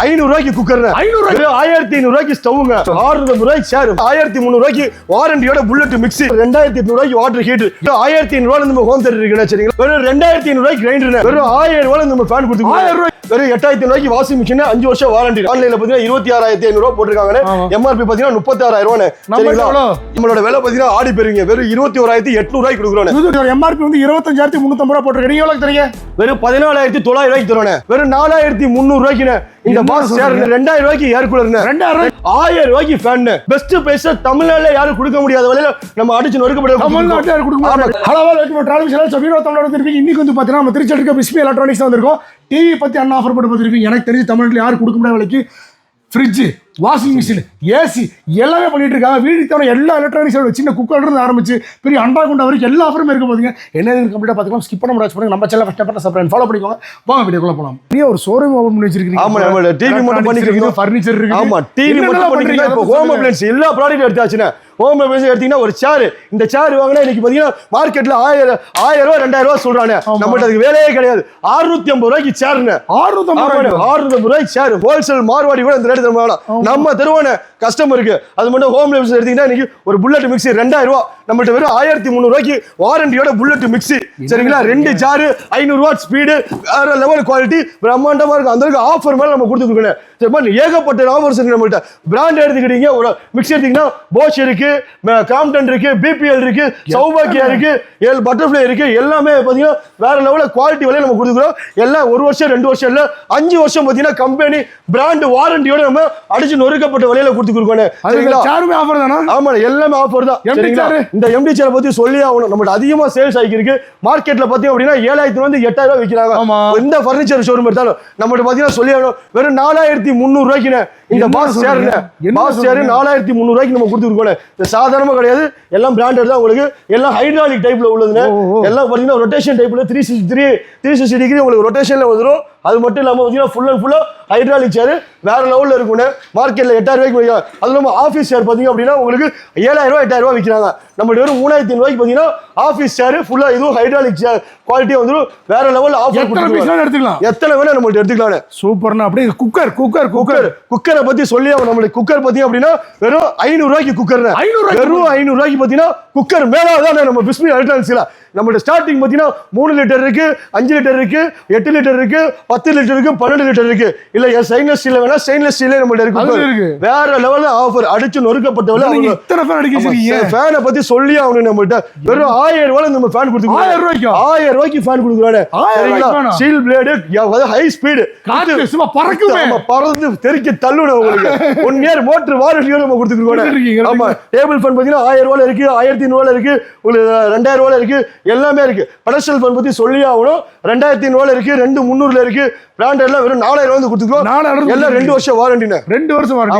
ஐநூறு ரூபாய்க்கு குக்கர் ஐநூறு? ஆயிரத்தி ஐநூறு ரூபாய்க்கு ஸ்டவ்ங்க ஆறுநூறு ரூபாய்க்கு சேர் ஆயிரத்தி முந்நூறு ரூபாய்க்கு வாரண்டியோட புல்லட் மிக்ஸி ரெண்டாயிரத்தி எட்நூறு ரூபாய்க்கு வாட்டர் ஹீட்டர் ஆயிரத்தி ஐநூறு ரூபாய் நம்ம ஹோம் தேட்டர் இருக்குண்ணா சரிங்களா வெறும் ரெண்டாயிரத்தி ஐநூறு ரூபாய்க்கு கிரைண்டர் வெறும் ஆயிரம் ரூபாய் நம்ம ஃபேன் கொடுத்துருக்கோம் ஆயிரம் ரூபாய். வெறும் எட்டாயிரத்தி ரூபாய்க்கு வாஷிங் மிஷின் அஞ்சு வருஷம் வாரண்டி ஆன்லைன்ல பாத்தீங்கன்னா இருபத்தி ஆறாயிரத்தி ஐநூறு ரூபாய் போட்டிருக்காங்க. எம்ஆர்பி பாத்தீங்கன்னா முப்பத்தி ஆறாயிரம் ரூபாய் சரிங்களா? நம்மளோட விலை பாத்தீங்கன்னா ஆடி பெறுவீங்க வெறும் இருபத்தி ஓராயிரத்தி எட்நூறு ரூபாய்க்கு கொடுக்குறோம் எம்ஆர்பி வந்து இருபத்தஞ்சாயிரத்தி முன்னூத்தம்பது ரூபா போட்டிருக்கீங்க வெறும் பதினாலாயிரத்தி தொள்ளாயிரம் ரூபாய்க்கு தருவானே வெறும் நாலாயிரத்தி முந்நூறு ரூபாய்க்கு இந்த பாஸ்? ரெண்டாயிரம் ரூபாய்க்கு ஏர் கூலர் ரெண்டாயிரம் ஆயிரம் ரூபாய்க்கு ஃபேன் பெஸ்ட் பிரைஸ் தமிழ்நாட்டுல யாரும் கொடுக்க முடியாத விலையில நம்ம அடிச்சு நொறுக்கப்பட தமிழ்நாட்டில் யாரும் கொடுக்க மாட்டாங்க ஹலோ வெல்கம் டிராவல் வீடியோ தமிழோட திருப்பி இன்னைக்கு வந்து பார்த்தீங்கன்னா நம்ம திருச்சி இருக்க பிஸ்மி எலக்ட்ரானிக்ஸ் வந்திருக்கோம். டிவி பற்றி அண்ணா ஆஃபர் போட்டு பார்த்துருப்பீங்க. எனக்கு தெரிஞ்சு தமிழ்நாட்டில் யாரும் கொடுக்க முடியாத விலைக்கு ஃப்ரிட்ஜு வாஷிங் மிஷின். ஏசி எல்லாமே பண்ணிட்டு இருக்காங்க. வீட்டுக்கு தேவை எல்லா எலக்ட்ரானிக்ஸோட சின்ன குக்கர்ல இருந்து ஆரம்பிச்சு பெரிய அண்டா குண்டா வரைக்கும் எல்லா ஆஃபருமே இருக்க போதுங்க என்ன கம்ப்ளீட்டாக பார்த்துக்கலாம் ஸ்கிப் பண்ண முடியாது. பண்ணுங்க நம்ம சேனல் கஷ்டப்பட்ட சப்ரைன் ஃபாலோ பண்ணிக்கோங்க. வாங்க வீடியோக்குள்ள போகலாம் பெரிய ஒரு ஷோரூம் ஓபன் பண்ணி வச்சிருக்கீங்க. ஆமா, நம்ம TV மட்டும் பண்ணிக்கிறோம். ஃபர்னிச்சர் இருக்கு ஆமா டிவி மட்டும் பண்ணிக்கலாம் இப்போ ஹோம் அப்ளைன்ஸ் எல்லா ப்ராடக்ட் எடுத்தாச்சுன்னா ஹோம் அப்ளைன்ஸ் எடுத்தீங்கன்னா ஒரு சேர் இந்த சேர் வாங்கினா இன்னைக்கு பாத்தீங்கன்னா மார்க்கெட்ல ஆயிரம் ஆயிரம் ரூபாய் ரெண்டாயிரம் ரூபாய் சொல்றானே நம்மகிட்ட அதுக்கு வேலையே கிடையாது. அறுநூத்தி ஐம்பது ரூபாய்க்கு சேர்னு ஆறுநூத்தம்பது ரூபாய் ஆறுநூத்தி ரூபாய்க்கு சேர் ஹோல்சேல் மார்வாடி கூட இந்த ரேட்டு தருவாங்க நம்ம தருவானே கஸ்டமருக்கு அது மட்டும் ஹோம் லைஃப் எடுத்தீங்கன்னா இன்னைக்கு ஒரு புல்லட் மிக்சி ரெண்டாயிரம் ரூபா நம்மள்ட்ட வெறும் ஆயிரத்தி முந்நூறுவாய்க்கு வாரண்டியோட புல்லட் மிக்ஸி சரிங்களா? ரெண்டு ஜாரு ஐநூறு வாட் ஸ்பீடு வேற லெவல் குவாலிட்டி பிரம்மாண்டமா இருக்கும். அந்த அளவுக்கு ஆஃபர் மேல நம்ம கொடுத்துருக்கோம் சரி ஏகப்பட்ட ஆஃபர்ஸ் இருக்கு நம்மகிட்ட பிராண்ட் எடுத்துக்கிட்டீங்க ஒரு மிக்ஸி எடுத்தீங்கன்னா போஷ் இருக்கு காம்டன் இருக்கு பிபிஎல் இருக்கு சௌபாக்கியா இருக்கு எல் பட்டர்ஃப்ளை இருக்கு எல்லாமே பாத்தீங்கன்னா வேற லெவல்ல குவாலிட்டி விலையில நம்ம கொடுக்குறோம் எல்லாம் ஒரு வருஷம் ரெண்டு வருஷம் இல்ல அஞ்சு வருஷம் பாத்தீங்கன்னா கம்பெனி பிராண்ட் வாரண்டியோட நம்ம அடிச்சு நொறுக்கப்பட்ட ஆஃபர் தானா? ஆமா எல்லாமே ஆஃபர் தான்? இந்த எம்டி சேரை பத்தி சொல்லி ஆகணும். நம்மகிட்ட அதிகமா சேல்ஸ் ஆகிருக்கு மார்க்கெட்ல பாத்தீங்க அப்படின்னா ஏழாயிரத்தி வந்து எட்டாயிரம் ரூபாய் விற்கிறாங்க. எந்த ஃபர்னிச்சர் ஷோரூம் எடுத்தாலும் நம்மகிட்ட பாத்தீங்கன்னா சொல்லி வெறும் நாலாயிரத்தி முந்நூறு ரூபாய்க்குண்ணே இந்த பாஸ் சேர் பாஸ் சேர்? நாலாயிரத்தி முந்நூறு ரூபாய்க்கு நம்ம கொடுத்துருக்கோம் இது சாதாரணமா கிடையாது. எல்லாம் பிராண்டட் தான் உங்களுக்கு. எல்லாம் ஹைட்ராலிக் டைப்ல உள்ளதுன்னு. எல்லாம் பாத்தீங்கன்னா ரொட்டேஷன் டைப்ல three sixty three three sixty degree உங்களுக்கு ரொட்டேஷன்ல வந்துடும் அது மட்டும் இல்லாம பாத்தீங்கன்னா ஃபுல் அண்ட் ஃபுல்லா ஹைட்ராலிக் சேர் வேற லெவல்ல இருக்கும்னு மார்க்கெட்ல எட்டாயிரம் ரூபாய்க்கு விற்கிறாங்க அது இல்லாம ஆஃபீஸ் சேர் பாத்தீங்க அப்படின்னா உங்களுக்கு ஏழாயிரம் ரூபாய் எட்டாயிரம் ரூபாய் விற்கிறாங்க நம்மளுடைய வெறும் மூணாயிரத்தி ரூபாய்க்கு பாத்தீங்கன்னா ஆஃபீஸ் சேர் ஃபுல்லா இதுவும் ஹைட்ராலிக் சேர் குவாலிட்டியா வந்துடும் வேற லெவல் ஆஃபர் எடுத்துக்கலாம். எத்தனை வேணா நம்மள்ட்ட எடுத்துக்கலாம் சூப்பர்னா அப்படியே குக்கர் குக்கர் குக்கர் குக்கர் பத்தி சொல்லி ஆகணும். நம்மளுக்கு குக்கர் பத்தி அப்படின்னா வெறும் ஐநூறு ரூபாய்க்கு குக்கர் 500 ரூபாய்க்கு வெறும் ஐநூறு ரூபாய்க்கு பாத்தீங்கன்னா குக்கர் மேல தான் நம்ம பிஸ்மி எலக்ட்ரானிக்ஸ்ல நம்மளோட ஸ்டார்டிங் பாத்தீங்கன்னா மூணு லிட்டர் இருக்கு அஞ்சு லிட்டர் இருக்கு எட்டு லிட்டர் இருக்கு பத்து லிட்டர் இருக்கு பன்னெண்டு லிட்டர் இருக்கு. இல்ல ஸ்டெயின்லெஸ் ஸ்டீல் வேணா ஸ்டெயின்லெஸ் ஸ்டீலே நம்மள்ட்ட இருக்கு. வேற லெவல்ல ஆஃபர் அடிச்சு நொறுக்கப்பட்ட நீங்க விலை இத்தனை ஃபேன் அடிக்க வச்சிருக்கீங்க. ஃபேனை பத்தி சொல்லி ஆகணும் நம்மகிட்ட வெறும் ஆயிரம் ரூபாய் நம்ம ஃபேன் கொடுத்துருக்கோம் ஆயிரம் ரூபாய்க்கா? ஆயிரம் ரூபாய்க்கு ஃபேன் கொடுக்குறானே. சரிங்களா? ஸ்டீல் பிளேடு ஹை ஸ்பீடு காத்து சும்மா பறக்குமே. ஆமா பறந்து தெறிக்க தள்ளுன உங்களுக்கு ஒன் இயர் மோட்டர் வாரண்டியோட நம்ம கொடுத்துருக்கோம் ஆமா டேபிள் ஃபேன் பாத்தீங்கன்னா ஆயிரம் ரூபாயில இருக்கு ஆயிரத்தி ஐநூறுவால இருக்கு உங்களுக்கு ரெண்டாயிரம் ரூபாயில இருக்கு. எல்லாமே இருக்கு. பெடஸ்டல் ஃபேன் பத்தி சொல்லி ஆகணும். ரெண்டாயிரத்தி ஐநூறுவால இருக்கு ரெண்டு முந்நூறுல இருக்கு. பிராண்டட்ல வெறும் நாலாயிரம் வந்து கொடுத்துருக்கோம். நாலாயிரம் எல்லாம் ரெண்டு வருஷம் வாரண்டின ரெண்டு வருஷம் வாரண்டி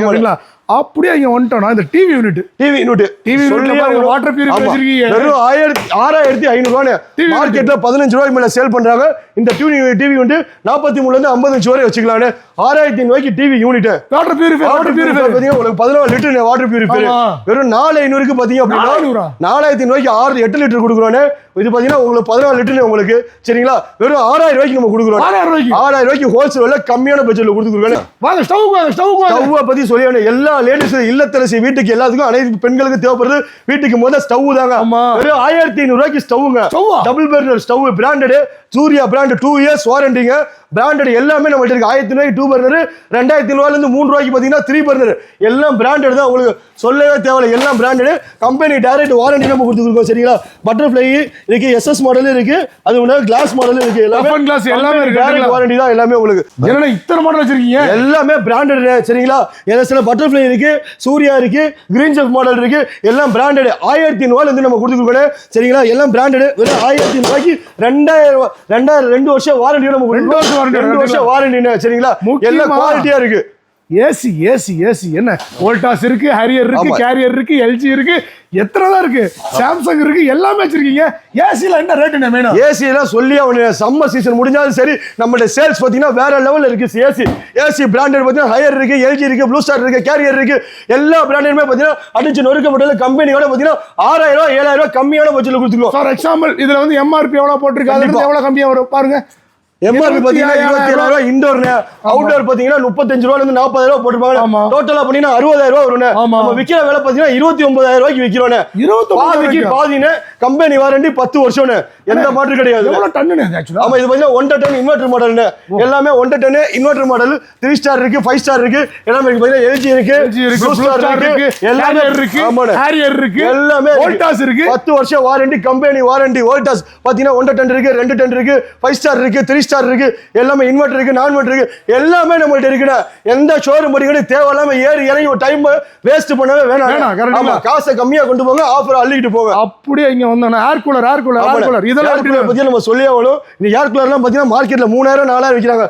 அப்படியே இங்க வந்துட்டோம்னா இந்த டிவி யூனிட் டிவி யூனிட் ல பாருங்க, water purifier வச்சிருக்கீங்க. வெறும் ஆயிரத்தி ஆறாயிரத்தி ஐநூறு ரூபாய் TV unit. மார்க்கெட்ல பதினஞ்சு ரூபாய்க்கு மேல சேல் பண்றாங்க. இந்த டிவி டிவி வந்து நாற்பத்தி மூணுல இருந்து ஐம்பத்தஞ்சு வரை வச்சுக்கலாம்னு ஆறாயிரத்தி ரூபாய்க்கு TV unit water purify water purify பாத்தீங்கன்னா உங்களுக்கு பதினாலு லிட்டர் வாட்டர் பியூரிஃபை. வெறும் நாலு ஐநூறுக்கு பாத்தீங்க? அப்படின்னா நாலாயிரத்தி ரூபாய்க்கு ஆறு எட்டு லிட்டர் கொடுக்குறோன்னு. இது பாத்தீங்கன்னா உங்களுக்கு பதினாலு லிட்டர் உங்களுக்கு சரிங்களா? வெறும் ஆறாயிரம் ரூபாய்க்கு நம்ம கொடுக்குறோம். ஆறாயிரம் ரூபாய்க்கு? ஹோல்சேல் கம்மியான பட்ஜெட்ல கொடுத்துருக்கோம். வாங்க ஸ்டவ் ஸ்டவ் ஸ்டவ்வை பத்தி சொல்லி. எல்லா லேடிஸ் இல்லத்தரசி வீட்டுக்கு எல்லாத்துக்கும் அனைத்து பெண்களுக்கு தேவைப்படுறது வீட்டுக்கு முதல்ல ஸ்டவ் தாங்க. வெறும் ஆயிரத்தி ஐநூறு ரூபாய்க்கு ஸ்டவ்ங்க? Double burner stove branded Surya brand two years வாரண்டிங்க branded எல்லாமே நம்ம இருக்கு. ஆயிரத்தி ரூபாய்க்கு டூ பர்னர் ரெண்டாயிரத்தி ரூபாயில இருந்து மூணு ரூபாய்க்கு பாத்தீங்கன்னா த்ரீ பர்னர் எல்லாம் பிராண்டட் தான் உங்களுக்கு. சொல்லவே தேவையில்ல. எல்லாம் பிராண்டட் கம்பெனி டைரக்ட் வாரண்டி நம்ம கொடுத்துருக்கோம் சரிங்களா? பட்டர்ஃப்ளை இருக்கு எஸ்எஸ் மாடல் இருக்கு அது ஒன்று கிளாஸ் மாடல் இருக்கு. and glass எல்லாமே இருக்கு, டைரக்ட்? வாரண்டி தான் எல்லாமே உங்களுக்கு. என்னன்னா இத்தனை மாடல் வச்சிருக்கீங்க? எல்லாமே பிராண்டட் சரிங்களா? எல்எஸ்ல பட்டர்ஃப்ளை இருக்கு சூர்யா இருக்கு கிரீன் செஃப் மாடல் இருக்கு. எல்லாம் பிராண்டட் ஆயிரத்தி ரூபாயில இருந்து நம்ம கொடுத்துருக்கோம் சரிங்களா? எல்லாம் பிராண்டட் வெறும் ஆயிரத்தி ரூபாய்க்கு ரெண்டாயிரம் ரெண்டாயிரம் ரெண்டு வருஷம் வாரண்டி நம்ம ரெண்டு வருஷம் ரெண்டு வருஷம் வாரண்டி சரிங்களா? எல்லாம் குவாலிட்டியா இருக்கு. AC AC AC. என்ன? வோல்டாஸ் இருக்கு ஹரியர் இருக்கு. கேரியர் இருக்கு எல்ஜி இருக்கு எத்தனை தான் இருக்கு? சாம்சங் இருக்கு எல்லாமே வச்சிருக்கீங்க. ஏசில என்ன ரேட் என்ன வேணும் ஏசி எல்லாம் சொல்லி அவனு சம்மர் சீசன் முடிஞ்சாலும் சரி நம்மளோட சேல்ஸ் பார்த்தீங்கன்னா வேற லெவல்ல இருக்கு ஏசி. ஏசி பிராண்டட் பார்த்தீங்கன்னா ஹையர் இருக்கு எல்ஜி இருக்கு ப்ளூ ஸ்டார் இருக்கு கேரியர் இருக்கு. எல்லா பிராண்டுமே பார்த்தீங்கன்னா அடிச்சு நொறுக்கப்பட்ட கம்பெனியோட பார்த்தீங்கன்னா ஆறாயிரம் ஏழாயிரம் கம்மியான பட்ஜெட்ல கொடுத்துருக்கோம். ஃபார் எக்ஸாம்பிள் இதுல வந்து எம்ஆர்பி எவ்வளவு போட்டிருக்கு? அதுல இருந்து கண்டிப்பா. எவ்வளவு கம்மியா வரும்? பாருங்க. எம்ஆர்பி பாத்தீங்கன்னா இருபத்தி ஏழாயிரம் ரூபாய் இண்டோர்னு அவுட்டோர் பாத்தீங்கன்னா முப்பத்தஞ்சு ரூபாயில இருந்து நாற்பதாயிரம் ரூபாய் போட்டுருப்பாங்க. டோட்டலா பாத்தீங்கன்னா அறுபதாயிரம் ரூபாய் வரும்னு. ஆமா. நம்ம விக்கிற விலை பாத்தீங்கன்னா இருபத்தி ஒன்பதாயிரம் ரூபாய்க்கு விக்கிறோம் பாதிக்கு பாதின்னு கம்பெனி வாரண்டி பத்து வருஷம்னு. எந்த மாற்று கிடையாது. எவ்வளவு ஆக்சுவலா ஆமா இது பாத்தீங்கன்னா ஒன் டன் இன்வெர்டர் மாடல்னு எல்லாமே one ton inverter model three star இருக்கு ஃபைவ் ஸ்டார் இருக்கு எல்லாமே இருக்கு. பாத்தீங்கன்னா எல்ஜி இருக்கு இருக்கு Blue Blue Star Star இருக்கு எல்லாமே இருக்கு ஆமாண்ணே. Harrier இருக்கு எல்லாமே இருக்கு. வோல்டாஸ் இருக்கு. பத்து வருஷம் வாரண்டி கம்பெனி வாரண்டி வோல்டாஸ் பாத்தீங்கன்னா ஒன்றரை டன் இருக்கு ரெண்டு டன் இருக்கு ஃபைவ் ஸ்டார் இருக்கு த்ரீ ஸ்டார் இருக்கு எல்லாமே இன்வெர்டர் இருக்கு நான் இன்வெர்டர் இருக்கு. எல்லாமே நம்மள்ட்ட இருக்குண்ணா. எந்த ஷோரூம் படிக்கணும் தேவையில்லாம ஏறி இறங்கி ஒரு டைம் வேஸ்ட் பண்ணவே வேணாம், ஆமா. காசை கம்மியா கொண்டு போங்க ஆஃபர் அள்ளிக்கிட்டு போங்க. அப்படியே இங்க வந்தோம் air cooler air cooler air cooler இதெல்லாம் ஏர் எப்படி கூலர் பத்தி நம்ம சொல்லி ஆகணும். இந்த ஏர் கூலர்லாம் பாத்தீங்கன்னா மார்க்கெட்ல மூணாயிரம் நாலாயிரம் விற்கிறாங்க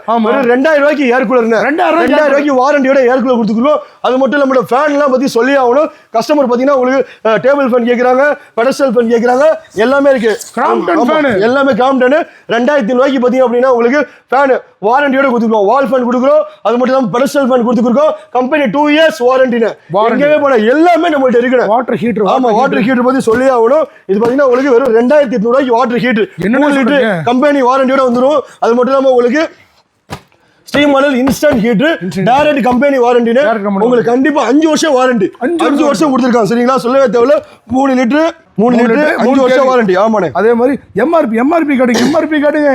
ரெண்டாயிரம் ரூபாய்க்கு ஏர் கூலர் ரெண்டாயிரம் ரெண்டாயிரம் ரூபாய்க்கு வாரண்டியோட ஏர் கூலர் கொடுத்துக்கிறோம் அது மட்டும் இல்ல நம்ம ஃபேன் எல்லாம் பத்தி சொல்லி ஆகணும். கஸ்டமர் பாத்தீங்கன்னா உங்களுக்கு டேபிள் ஃபேன் கேக்குறாங்க பெடஸ்டல் ஃபேன் கேக்குறாங்க. எல்லாமே இருக்கு. Crompton ஆமா, fan. எல்லாமே கிராம்டன் ரெண்டாயிரத்தி ரூபாய்க்கு பாத்தீங்க அப்படின்னா உங்களுக்கு ஃபேன் வாரண்டியோட கொடுத்துக்கிறோம் வால் ஃபேன் கொடுக்குறோம். அது மட்டும் இல்லாம பெடஸ்டல் ஃபேன் கொடுத்துருக்கோம். கம்பெனி டூ இயர்ஸ் வாரண்டின்னு Warranty. எங்கேயுமே போன எல்லாமே நம்மள்ட்ட இருக்குண்ணே. வாட்டர் ஹீட்டர் ஆமா வாட்டர் ஹீட்டர் பத்தி சொல்லி ஆகணும். இது பாத்தீங்கன்னா உங்களுக்கு வெறும் ரெண்டாயிரத்தி எட்நூறு ரூபாய்க்கு வாட்டர் ஹீட்டர் மூணு லிட்டர்? கம்பெனி வாரண்டியோட வந்துரும். அது மட்டும் இல்லாம உங்களுக்கு steam model instant heater direct company வாரண்டினு company உங்களுக்கு கண்டிப்பா அஞ்சு வருஷம் வாரண்டி அஞ்சு வருஷம் கொடுத்துருக்காங்க. சரிங்களா? சொல்லவே தேவையில்ல. மூணு லிட்டர் மூணு லிட்டர் அஞ்சு வருஷம். வாரண்டி ஆமாண்ணே. அதே மாதிரி எம்ஆர்பி எம்ஆர்பி காட்டுங்க எம்ஆர்பி காட்டுங்க.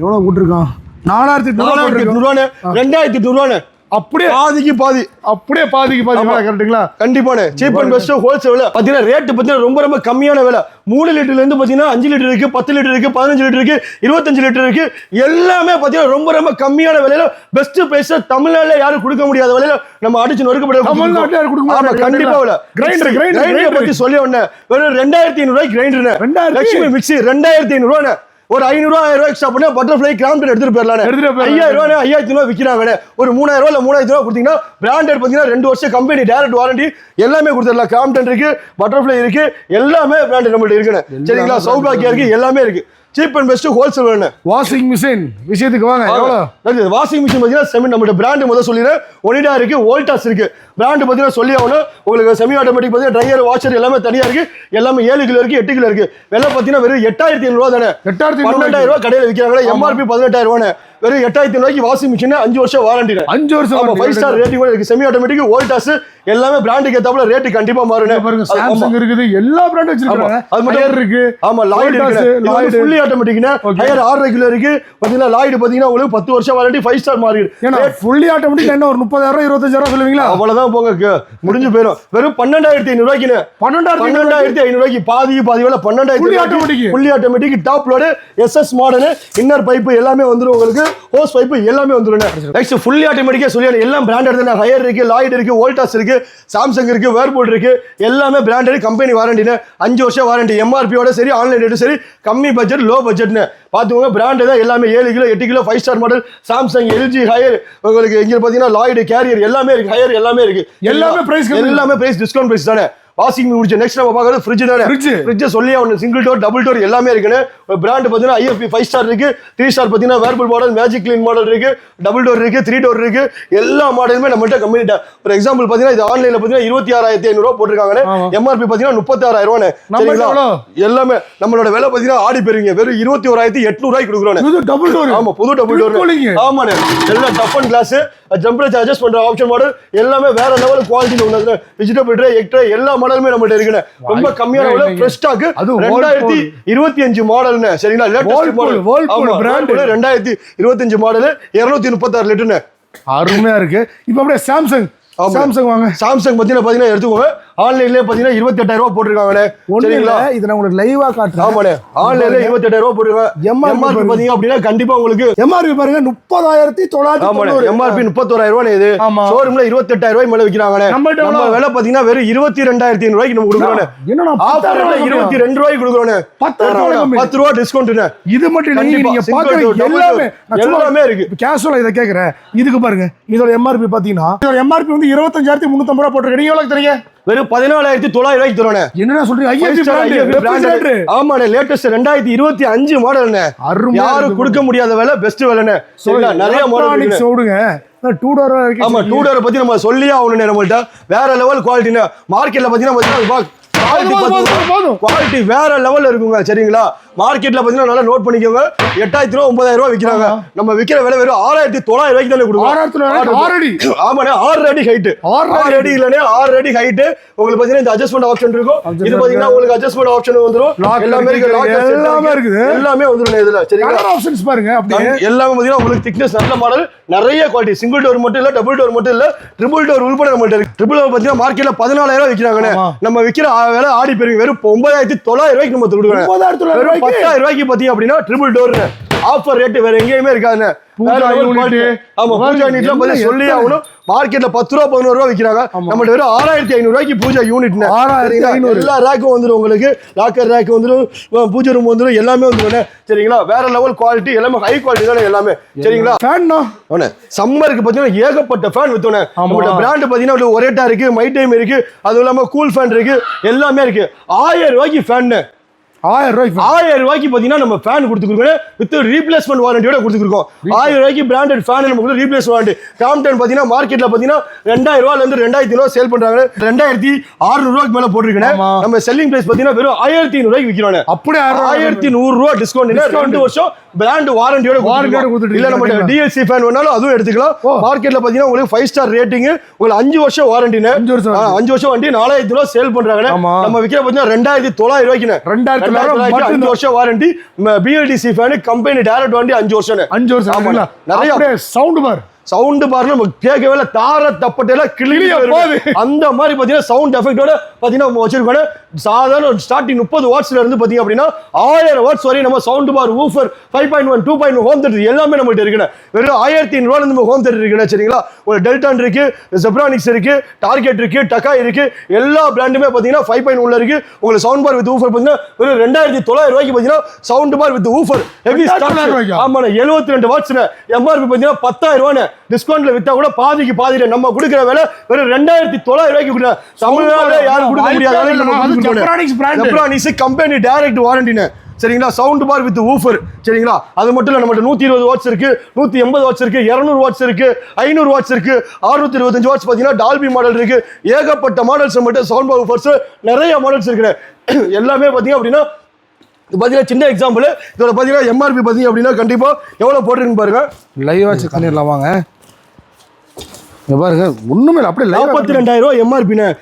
எவ்வளவு போட்டிருக்கான் நாலாயிரத்தி நாலாயிரத்தி எட்நூறு ரூபாண்ணே ரெண்டாயிரத்தி எட்நூறு ரூபாண்ணே அப்படியே பாதிக்கு பாதி அப்படியே பாதிக்கு பாதி மேல கரெக்ட்டுங்களா? கண்டிப்பானே சீப் அண்ட் பெஸ்ட் ஹோல்சேல் விலை. பாத்தீங்கன்னா ரேட் பாத்தீங்கன்னா ரொம்ப ரொம்ப கம்மியான விலை. மூணு லிட்டர்ல இருந்து பாத்தீங்கன்னா அஞ்சு லிட்டர் இருக்கு பத்து லிட்டர் பதினஞ்சு லிட்டர் இருக்கு இருபத்தஞ்சு லிட்டர் இருக்கு. எல்லாமே பாத்தீங்கன்னா ரொம்ப ரொம்ப கம்மியான விலையில பெஸ்ட் பிரைஸ் தமிழ்நாட்டுல யாரும் கொடுக்க முடியாத விலையில நம்ம அடிச்சு நொறுக்கப்பட தமிழ்நாட்டுல யாரும் கொடுக்க முடியாது. கண்டிப்பா விலை. Grinder, grinder, grinder. பத்தி சொல்லி ஒண்ணு. வெறும் ரெண்டாயிரத்தி ஐநூறு ரூபாய்க்கு கிரைண்டர் ரெண்டாயிரத்தி? லட்சுமி மிக்ஸி ரெண்டாயிரத்தி ஐநூறு ரூபாய் ஒரு ஐநூறுவா ஆயிரம் ரூபாய் எக்ஸ்ட்ரா பண்ணா பட்டர்ஃபிளை கிராம்டன் எடுத்துட்டு போயிடலாம் எடுத்துட்டு. ஐயாயிரம் ரூபாய் ஐயாயிரத்தி ரூபாய் விற்கிறாங்க ஒரு மூணாயிரம் ரூபாய் இல்ல மூணாயிரத்தி ரூபாய் கொடுத்தீங்கன்னா பிராண்டட் பார்த்தீங்கன்னா ரெண்டு வருஷம் கம்பெனி டைரக்ட் வாரண்டி எல்லாமே கொடுத்துடலாம். கிராம்டன் இருக்கு பட்டர்ஃபிளை இருக்கு எல்லாமே பிராண்டட் நம்மள்ட்ட இருக்குண்ணே. சரிங்களா? சௌபாக்கியா இருக்கு. எல்லாமே இருக்கு. சீப் அண்ட் பெஸ்ட் ஹோல்சேல் வேணும் வாஷிங் மிஷின் விஷயத்துக்கு வாங்க எவ்வளவு? வாஷிங் மிஷின் பார்த்தீங்கன்னா செமி நம்மளோட பிராண்டு முதல் சொல்லிடுறேன் ஒனிடா இருக்கு வோல்டாஸ் இருக்கு. பிராண்டு பார்த்தீங்கன்னா சொல்லி ஆகணும். உங்களுக்கு செமி ஆட்டோமேட்டிக் பார்த்தீங்கன்னா ட்ரையர் வாஷர் எல்லாமே தனியா இருக்கு. எல்லாமே ஏழு கிலோ இருக்கு எட்டு கிலோ இருக்கு. விலை பார்த்தீங்கன்னா வெறும் எட்டாயிரத்தி ஐநூறு ரூபா தானே? எட்டாயிரத்தி பன்னெண்டாயிரம் ரூபாய் கடையில் விற்கிறாங்களே எம்ஆர்பி பதினெட்டாயிரம் ரூபாய் வெறும் எட்டாயிரத்தி ரூபாய்க்கு வாஷிங் மிஷின் அஞ்சு வருஷம் வாரண்டி அஞ்சு வருஷம் ஃபைவ் ஸ்டார் ரேட்டிங் கூட இருக்கு. செமி ஆட்டோமேட்டிக் வோல்டாஸ் எல்லாமே பிராண்டுக்கு ஏத்தாப்புல ரேட்டு கண்டிப்பா மாறும். பாருங்க சாம்சங் இருக்குது எல்லா பிராண்டும் வச்சிருக்காங்க அது மட்டும் இருக்கு ஆமா லாய்டு இருக்கு Lloyd. ஃபுல்லி ஆட்டோமேட்டிக்னா. ஹையர் ஆறரை கிலோ இருக்கு. பாத்தீங்கன்னா லாய்டு பாத்தீங்கன்னா உங்களுக்கு பத்து வருஷம் வாரண்டி ஃபைவ் ஸ்டார் மாறி ஏன்னா ஃபுல்லி ஆட்டோமேட்டிக் என்ன ஒரு முப்பதாயிரம் இருபத்தஞ்சாயிரம் சொல்லுவீங்களா? அவ்வளவுதான் போங்க முடிஞ்சு போயிடும் வெறும் பன்னெண்டாயிரத்தி ஐநூறு ரூபாய்க்குன்னு பன்னெண்டாயிரத்தி பன்னெண்டாயிரத்தி ஐநூறு ரூபாய்க்கு பாதி பாதி வேலை பன்னெண்டாயிரத்தி automatic. Fully automatic top load SS model inner pipe எல்லாமே வந்துரும் உங்களுக்கு. ஹோஸ் பைப்பு எல்லாமே வந்துரும் நெக்ஸ்ட் ஃபுல்லி ஆட்டோமேட்டிக்கா சொல்லி எல்லாம் பிராண்டட் தானே. ஹையர் இருக்கு லாய்டு இருக்கு வோல்டாஸ் இருக்கு சாம்சங் இருக்கு வேர்போல்ட் இருக்கு. எல்லாமே பிராண்டட் கம்பெனி வாரண்டின்னு அஞ்சு வருஷம் வாரண்டி எம்ஆர்பியோட சரி ஆன்லைன் ரேட்டும் சரி கம்மி பட்ஜெட் லோ பட்ஜெட்னு பார்த்துக்கோங்க பிராண்டு தான் எல்லாமே. ஏழு கிலோ எட்டு kilo five star model Samsung LG Haier உங்களுக்கு இங்க பாத்தீங்கன்னா லாய்டு கேரியர் எல்லாமே இருக்கு ஹையர் எல்லாமே இருக்கு. எல்லாமே கம்மி. எல்லாமே பிரைஸ் டிஸ்கவுண்ட் பிரைஸ் தானே. வாஷிங் முடிச்சு நெக்ஸ்ட் நம்ம பார்க்கறது ஃப்ரிட்ஜ் தானே? Fridge. ஃப்ரிட்ஜ் சொல்லி ஒன்று சிங்கிள் டோர் டபுள் டோர் எல்லாமே இருக்குன்னு. பிராண்ட் பார்த்தீங்கன்னா ஐஎஃபி ஃபைவ் ஸ்டார் இருக்கு. த்ரீ ஸ்டார் பார்த்தீங்கன்னா Whirlpool model magic clean model இருக்கு. டபுள் டோர் இருக்கு த்ரீ டோர் இருக்கு. எல்லா மாடலுமே நம்மள்ட்ட கம்பெனி ஒரு எக்ஸாம்பிள் பார்த்தீங்கன்னா இது ஆன்லைன்ல பார்த்தீங்கன்னா இருபத்தி ஆறாயிரத்தி ஐநூறுவா போட்டிருக்காங்க. எம்ஆர்பி பார்த்தீங்கன்னா சரிங்களா? எவ்வளோ? எல்லாமே நம்மளோட விலை பார்த்தீங்கன்னா ஆடி பெறுவீங்க வெறும் இருபத்தி ஓராயிரத்தி எட்நூறுவாய்க்கு கொடுக்குறோம் டபுள் டோர் ஆமா புது டபுள் டோர். ஆமாண்ணே. எல்லாம் tough and glass temperature adjust பண்ற ஆப்ஷன் மாடல் எல்லாமே வேற லெவல் குவாலிட்டியில் உள்ளது. வெஜிடபிள் ட்ரே எக் ட்ரே எல்லா மாடலுமே நம்மகிட்ட இருக்குண்ணே ரொம்ப கம்மியான விலை. ஃப்ரெஷ் ஸ்டாக் அதுவும் ரெண்டாயிரத்தி இருபத்தி அஞ்சு மாடல்னு சரிங்களா? Latest model Whirlpool brand. ரெண்டாயிரத்தி இருபத்தஞ்சு மாடல் இருநூத்தி முப்பத்தாறு லிட்டர்னு. அருமையா இருக்கு. இப்போ அப்படியே சாம்சங். சாம்சங் வாங்க. சாம்சங் பார்த்தீங்கன்னா பார்த்தீங்கன்னா எடுத்துக்கோங்க. ஆன்லைன்லேயே பார்த்தீங்கன்னா இருபத்தி எட்டாயிரம் ரூபாய் போட்டிருக்காங்கண்ணே சரிங்களா? இது நான் உங்களுக்கு லைவா காட்டுறேன். ஆமாண்ணே. ஆன்லைன்ல இருபத்தி எட்டாயிரம் ரூபாய் போட்டிருக்காங்க எம்ஆர்பி. பார்த்தீங்க அப்படின்னா கண்டிப்பா உங்களுக்கு எம்ஆர்பி பாருங்க. முப்பதாயிரத்தி தொள்ளாயிரத்தி ஆமாண்ணே. எம்ஆர்பி முப்பத்தோராயிரம் ரூபாய் இது. ஷோரூம்ல இருபத்தி எட்டாயிரம் ரூபாய் மேல விற்கிறாங்கண்ணே நம்ம? விலை பாத்தீங்கன்னா வெறும் இருபத்தி ரெண்டாயிரத்தி ரூபாய்க்கு நம்ம கொடுக்குறோம்? இருபத்தி ரெண்டு ரூபாய்க்கு கொடுக்குறோம். கம்மி. பத்து ரூபா டிஸ்கவுண்ட் இது மட்டும். நீங்க பாக்குற எல்லாமே எல்லாமே இருக்கு. கேஷுவலா இதை கேக்குறேன். இதுக்கு பாருங்க. இதோட எம்ஆர்பி பாத்தீங்கன்னா இதோட எம்ஆர்பி வந்து இருபத்தஞ்சாயிரத்தி முன்னூத்தம்பது ரூபா போட்டிருக்கீங்க எவ்வளவு வெறும் பதினாலாயிரத்தி தொள்ளாயிரம் ரூபாய்க்கு என்னடா சொல்றீங்க ஆமாண்ணே லேட்டஸ்ட் ரெண்டாயிரத்தி இருபத்தி அஞ்சு மாடல்ண்ணே யாரும் கொடுக்க முடியாத விலை பெஸ்ட் விலைண்ணே. நிறைய மாடல் ஓடுங்க டூ டோர் ஆமா டூ டோரை பத்தி நம்ம சொல்லியே ஆகணும் நம்மள்ட்ட. வேற லெவல் குவாலிட்டின்னு மார்க்கெட்ல பாத்தீங்கன்னா குவாலிட்டி வேற லெவல்ல இருக்குங்க சரிங்களா? மார்க்கெட்ல பாத்தீங்கன்னா நல்லா நோட் பண்ணிக்கோங்க. எட்டாயிரத்தி ரூபா ஒன்பதாயிரம் ரூபா விக்கிறாங்க. நம்ம விக்கிற விலை வெறும் ஆறாயிரத்தி தொள்ளாயிரம் ரூபாய்க்கு தானே கொடுக்கும் ஆறு அடி. ஆமாண்ணே ஆறு அடி ஹைட் ஆறு அடி. இல்லனே ஆறு அடி ஹைட் உங்களுக்கு பாத்தீங்கன்னா இந்த அட்ஜஸ்ட்மெண்ட் ஆப்ஷன் இருக்கும். இது பாத்தீங்கன்னா உங்களுக்கு அட்ஜஸ்ட்மெண்ட் ஆப்ஷன் வந்துரும். Lock எல்லாமே எல்லாமே இருக்கு. இருக்குது. எல்லாமே வந்துரும் இதுல சரிங்களா? ஆப்ஷன்ஸ் பாருங்க அப்படியே. எல்லாமே பாத்தீங்கன்னா உங்களுக்கு திக்னஸ் நல்ல மாடல் நிறைய குவாலிட்டி சிங்கிள் டோர் மட்டும் இல்ல டபுள் டோர் மட்டும் இல்ல ட்ரிபிள் டோர் உள்பட நம்மள்ட்ட இருக்கு. ட்ரிபிள் டோர் பாத்தீங்கன்னா மார்க்கெட்ல பதினாலாயிரம் ரூபாய் விக்கிறாங்கண்ணே. ஆமா. நம்ம விக்கிற ஆ- விலை ஆடி பெருங்க வெறும் ஒன்பதாயிரத்தி தொள்ளாயிரம் ரூபாய்க்கு நம்ம கொடுக்குறோம் பத்தாயிரம் ரூபாய்க்கு பாத்தீங்க அப்படின்னா ட்ரிபிள் டோர் ஆஃபர் ரேட் வேற எங்கேயுமே இருக்காதுண்ணே பூஜா quality. ஆமா பூஜா சொல்லி எத்தனை? ஆகணும். மார்க்கெட்ல பத்து ரூபா பதினோரு ரூபா விக்கிறாங்க. நம்மள்ட்ட வெறும் ஆறாயிரத்தி ஐநூறு ரூபாய்க்கு பூஜா யூனிட் 6500. எல்லா ரேக்கும் வந்துடும் உங்களுக்கு. லாக்கர் ரேக் வந்துடும் பூஜை ரூம் வந்துடும் எல்லாமே வந்துடும் சரிங்களா? வேற லெவல் குவாலிட்டி எல்லாமே ஹை குவாலிட்டி தானே எல்லாமே. சரிங்களா? ஃபேன்னா அவனே சம்மருக்கு பார்த்தீங்கன்னா ஏகப்பட்ட ஃபேன் வித்தோனே. நம்மளோட பிராண்ட் பார்த்தீங்கன்னா ஒரேட்டா இருக்கு. மை டைம் இருக்கு. அதுவும் இல்லாம கூல் ஃபேன் இருக்கு. எல்லாமே இருக்கு. ஆயிரம் ரூபாய்க்கு ஃபேன் ஆயிரம் ரூபாய்க்கு ஆயிரம் ரூபாய்க்கு பார்த்தீங்கன்னா நம்ம ஃபேன் கொடுத்துருக்கோம் வித் ரீப்ளேஸ்மெண்ட் வாரண்டியோட கொடுத்துருக்கோம் ஆயிரம் ரூபாய்க்கு பிராண்டட் ஃபேன் நம்ம ரீப்ளேஸ் வாரண்டி கிராம்டன் பார்த்தீங்கன்னா மார்க்கெட்ல பார்த்தீங்கன்னா ரெண்டாயிரம் ரூபாயில இருந்து ரெண்டாயிரத்தி ரூபா சேல் பண்றாங்க. ரெண்டாயிரத்தி அறுநூறு ரூபாய்க்கு மேல போட்டிருக்கேன். நம்ம செல்லிங் பிரைஸ் பார்த்தீங்கன்னா வெறும் ஆயிரத்தி ஐநூறு ரூபாய்க்கு விற்கிறோம் அப்படியே ஆயிரத்தி நூறு ரூபா டிஸ்கவுண்ட் ரெண்டு வருஷம் பிராண்ட் வாரண்டியோட வாரண்டியோட கொடுத்துட்டு இல்ல நம்ம. டிஎல்சி ஃபேன் வேணாலும் அதுவும் எடுத்துக்கலாம். ஓ. மார்க்கெட்ல பாத்தீங்கன்னா உங்களுக்கு ஃபைவ் ஸ்டார் ரேட்டிங் உங்களுக்கு அஞ்சு வருஷம் வாரண்டினு அஞ்சு வருஷம். அஞ்சு வருஷம் வண்டி நாலாயிரத்தி ரூபா சேல் பண்றாங்க ஆமா. நம்ம விக்கிற பாத்தீங்கன்னா ரெண்டாயிரத்தி தொள்ளாயிரம் ரூபாய்க்கு ரெண்டாயிரத்தி அஞ்சு. வருஷம் warranty BLDC fan company direct வண்டி அஞ்சு வருஷம் அஞ்சு வருஷம்? நிறைய சவுண்ட் பார் சவுண்ட் நம்ம கேட்கவே இல்லை தார தப்பட்டையெல்லாம் கிளிய. அந்த மாதிரி பாத்தீங்கன்னா சவுண்ட் எஃபெக்டோட பாத்தீங்கன்னா நம்ம வச்சிருக்கோம் சாதாரண ஒரு ஸ்டார்டிங் முப்பது வாட்ஸ்ல இருந்து பாத்தீங்க அப்படின்னா ஆயிரம் வாட்ஸ் வரையும் நம்ம sound bar woofer five point one two point home theatre எல்லாமே நம்மகிட்ட இருக்குண்ணே வெறும் ஆயிரத்தி ஐநூறுவா நம்ம ஹோம் தேட்டர் இருக்குண்ணே சரிங்களா? ஒரு டெல்டான் இருக்கு ஜெப்ரானிக்ஸ் இருக்கு டார்கெட் இருக்கு டக்கா இருக்கு எல்லா பிராண்டுமே பாத்தீங்கன்னா ஃபைவ் பாயிண்ட் உள்ள இருக்கு. உங்களுக்கு சவுண்ட் பார் வித் ஊஃபர் பாத்தீங்கன்னா வெறும் ரெண்டாயிரத்தி தொள்ளாயிரம் ரூபாய்க்கு பாத்தீங்கன்னா sound bar with woofer heavy? ஆமாண்ணே எழுபத்தி ரெண்டு வாட்ஸ்ண்ணே எம்ஆர்பி பாத்தீங்கன்னா பத்தாயிரம் ரூபாண்ணே டிஸ்கவுண்ட்ல வித்தா கூட பாதிக்கு பாதியில நம்ம கொடுக்குற விலை வெறும் ரெண்டாயிரத்தி தொள்ளாயிரம் ரூபாய்க்கு கொடுக்குறேன் தமிழ்நாடுல யாரும் கொடுக்க முடியாத. கம்பெனி டைரக்ட் வாரண்டினே சரிங்களா? சவுண்ட் பார் வித் ஊஃபர் சரிங்களா? அது மட்டும் இல்ல நம்மகிட்ட நூத்தி இருபது வாட்ஸ் இருக்கு நூத்தி எண்பது வாட்ஸ் இருக்கு இருநூறு வாட்ஸ் இருக்கு ஐநூறு வாட்ஸ் இருக்கு அறுநூத்தி இருபத்தஞ்சு வாட்ஸ் பாத்தீங்கன்னா டால்பி மாடல் இருக்கு. ஏகப்பட்ட மாடல்ஸ் நம்மகிட்ட சவுண்ட் பார் ஊஃபர்ஸ் நிறைய மாடல்ஸ் இருக்கு எல்லாமே பாத்தீங்க அப்படின்னா இது பாத்தீங்கன்னா சின்ன எக்ஸாம்பிள் இதோட பாத்தீங்கன்னா எம்ஆர்பி பாத்தீங்க அப்படின்னா கண்டிப்பா எவ்வளவு போட்டிருக்குன்னு பாருங்க. லைவா செக் பண்ணிடலாம் வாங்க. பாருங்க ஒண்ணுமே இல்லை அப்படியே நாற்பத்தி ரெண்டாயிரம் ரூபாய்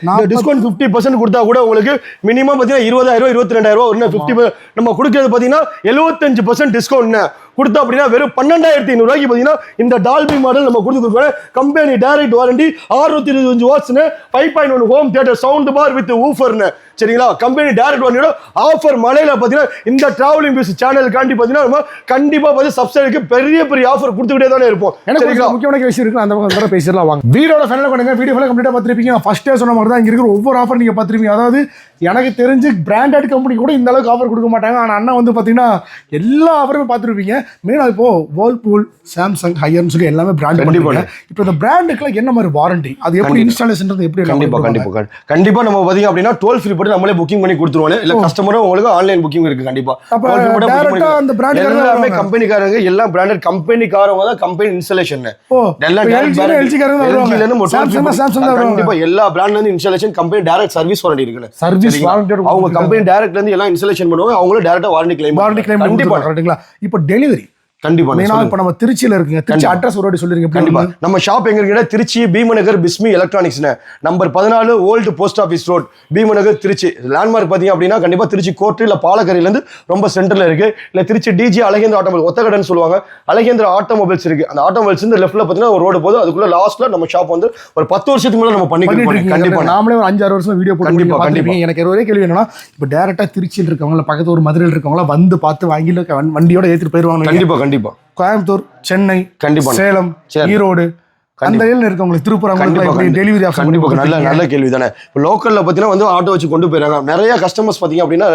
நாற்பத்தி- டிஸ்கவுண்ட் ஃபிஃப்டி பர்சன்ட் கொடுத்தா கூட உங்களுக்கு மினிமம் பார்த்தீங்கன்னா இருபதாயிரம் ரூபாய் இருபத்தி ரெண்டாயிரம் ரூபாய் இன்னும் ஃபிஃப்டி நம்ம கொடுக்கறது பார்த்தீங்கன்னா எழுபத்தஞ்சு பர்சன்ட் டிஸ்கவுண்ட் கொடுத்தா அப்படின்னா வெறும் பன்னெண்டாயிரத்தி ஐநூறுவாய்க்கு பார்த்தீங்கன்னா இந்த டால்பி மாடல் நம்ம கொடுத்துருக்கோம் கம்பெனி டைரக்ட் வாரண்டி அறுநூத்தி இருபத்தஞ்சு வாட்ஸ்னு five point one home theatre sound bar with ஊஃபர்னு சரிங்களா? கம்பெனி டைரக்ட் வாரண்டியோட ஆஃபர் மலையில பார்த்தீங்கன்னா இந்த டிராவலிங் பிஸ் சேனலுக்காண்டி பார்த்தீங்கன்னா நம்ம கண்டிப்பா பார்த்து சப்ஸ்கிரைபுக்கு பெரிய பெரிய ஆஃபர் கொடுத்துக்கிட்டே தானே இருப்போம். சரிங்களா? முக்கியமான விஷயம் இருக்கு. அந்த பக்கம் பேசிடலாம். வாங்க. வீடியோட ஃபைனல் பண்ணுங்க வீடியோ ஃபுல்லாக கம்ப்ளீட்டாக பார்த்துருப்பீங்க. ஃபர்ஸ்டே சொன்ன மாதிரி தான் இங்க இருக்கிற ஒவ்வொரு ஆஃபர் நீங்க பார்த்துருப்பீங்க. அதாவது எனக்கு தெரிஞ்சு பிராண்டட் கம்பெனி கூட இந்த அளவுக்கு ஆஃபர் கொடுக்க மாட்டாங்க. ஆனால் அண்ணா வந்து பார்த்தீங்கன்னா எல்லா ஆஃபருமே பார்த்துருப்பீங்க. மெயினாக இப்போ வேர்ல்பூல் சாம்சங் ஹையர்னு சொல்லி எல்லாமே பிராண்ட் கண்டிப்பா. பண்ணிருப்பாங்க இப்போ இந்த பிராண்டுக்குலாம் என்ன மாதிரி வாரண்டி அது எப்படி இன்ஸ்டாலேஷன் எப்படி எல்லாம் கண்டிப்பா கொடுப்பாங்க? கண்டிப்பா கண்டி- கண்டிப்பா நம்ம பாத்தீங்க அப்படின்னா டோல் ஃப்ரீ போட்டு நம்மளே புக்கிங் பண்ணி கொடுத்துருவோம். இல்ல கஸ்டமரும் உங்களுக்கு ஆன்லைன் புக்கிங் இருக்கு கண்டிப்பா. அப்ப பண்ணி- அந்த காரங்க எல்லாமே. கம்பெனிக்காரங்க எல்லாம் பிராண்டட் கம்பெனிக்காரங்க தான் கம்பெனி இன்ஸ்டாலேஷன் எல்லாம் இப்போ direct LG னா brand- LG காரங்க தான் வருவாங்க. LG ல இருந்து நம்ம toll free Samsung னா போட்டு- Samsung தான் வருவாங்க. கண்டிப்பா எல்லா பிராண்ட்ல இருந்து installation company direct service warranty இருக்குல்ல. Service warranty யோட அவங்க. கம்பெனி டைரக்ட்ல இருந்து எல்லாம் இன்ஸ்டாலேஷன் பண்ணுவாங்க அவங்களும் டைரக்டா வாரண்டி கிளைம் வாரண்டி கிளைம் கண்டிப்பா. கரெக்ட்டுங்களா இப்போ டெலிவரி கண்டிப்பா சொல்லுங்க. இப்போ நம்ம திருச்சியில இருக்குங்க. திருச்சி அட்ரஸ் ஒரு வாட்டி சொல்லிருங்க. கண்டிப்பா? நம்ம ஷாப் எங்க இருக்குன்னா திருச்சி பீமநகர் பிஸ்மி எலக்ட்ரானிக்ஸ்னு நம்பர் பதினாலு old post office road Bheemanagar Trichy. Landmark பாத்தீங்க அப்படின்னா கண்டிப்பா திருச்சி கோர்ட் இல்ல பாலக்கரையில இருந்து ரொம்ப சென்டர்ல இருக்கு. இல்ல திருச்சி டிஜி அழகேந்திர ஆட்டோமொபைல் ஒத்தக்கடைன்னு சொல்லுவாங்க. அழகேந்திர ஆட்டோமொபைல்ஸ் இருக்கு. அந்த ஆட்டோமொபைல்ஸ் இந்த லெஃப்ட்ல பாத்தீங்கன்னா ஒரு ரோடு போகுது அதுக்குள்ள லாஸ்ட்ல நம்ம ஷாப் வந்து ஒரு பத்து வருஷத்துக்கு மேல நம்ம பண்ணி பண்ணிட்டு இருக்கீங்க. கண்டிப்பா. நாமளே ஒரு அஞ்சாறு வருஷம் வீடியோ போட்டு கண்டிப்பா, கண்டிப்பா. எனக்கு ஒரே கேள்வி என்னன்னா இப்போ டேரக்டா திருச்சியில் இருக்கவங்க இல்ல பக்கத்து ஒரு மதுரையில் இருக்கவங்களா வந்து பார்த்து வாங்கி இல்ல வண்டி- வண்டியோட ஏத்திட்டு போயிருவாங்க கண்டிப்பா கண்டிப்பா. கோயம்புத்தூர் சென்னை கண்டிப்பா. சேலம். ஈரோடு அந்த ஏரியில் இருக்கவங்களுக்கு திருப்பூர் டெலிவரி கண்டிப்பா. கண்டிப்பா. நல்ல நல்ல கேள்வி தானே இப்போ லோக்கல்ல பாத்தீங்கன்னா வந்து ஆட்டோ வச்சு கொண்டு போயிறாங்க நிறைய கஸ்டமர்ஸ் பாத்தீங்க அப்படின்னா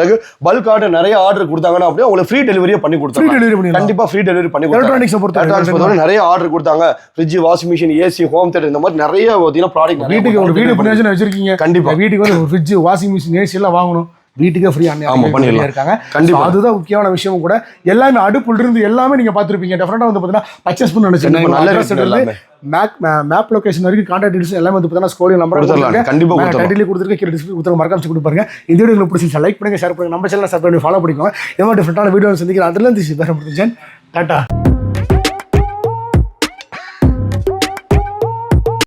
பல்க் ஆர்டர் நிறைய ஆர்டர் கொடுத்தாங்கன்னா அப்படியே உங்களுக்கு ஃப்ரீ டெலிவரியே பண்ணி கொடுத்தாங்க டெலிவரி பண்ணி கண்டிப்பா ஃப்ரீ டெலிவரி பண்ணி அ பொறுத்த எலக்ட்ரானிக்ஸ் நிறைய ஆர்டர் கொடுத்தாங்க. Fridge washing machine AC home theatre இந்த மாதிரி நிறைய பாத்தீங்கன்னா ப்ராடக்ட் வீட்டுக்கு ஒரு வீடு பண்ணி வச்சிருக்கீங்க. கண்டிப்பா. வீட்டுக்கு வந்து ஒரு ஃப்ரிட்ஜ் வாஷிங் மிஷின் ஏசி எல்லாம் வாங்கணும். வீட்டுக்கே ஃப்ரீ பண்ணிடலாம். இருக்காங்க கண்டிப்பா. So, அதுதான் முக்கியமான விஷயம் கூட. எல்லாமே அடுப்புல இருந்து எல்லாமே நீங்க பார்த்திருப்பீங்க. டெஃபரெண்டா வந்து பாத்தீங்கன்னா பர்ச்சேஸ் பண்ண எல்லாமே. மேப் மேப் லொகேஷன் வரைக்கும் கான்டாக்ட் டீடைல்ஸ் எல்லாமே வந்து பார்த்தீங்கன்னா ஸ்கோலிங் நம்பர் கொடுத்துடலாம். கண்டிப்பா கொடுத்துடலாம். டைட்டில் கொடுத்துருக்க கீழே டிஸ்பிளே கொடுத்துருக்க மறக்காம செக் கொடுப்பாருங்க இந்த வீடியோ உங்களுக்கு பிடிச்சிருச்சா லைக் பண்ணுங்க ஷேர் பண்ணுங்க. நம்ம சேனல் சப்ஸ்கிரைப் பண்ணி ஃபாலோ பண்ணிக்கோங்க. இந்த மாதிரி டிஃப்ரெண்டான வீடியோ சந்திக்கிறேன் அதுல இருந்து வேற முடிஞ்சேன். டாட்டா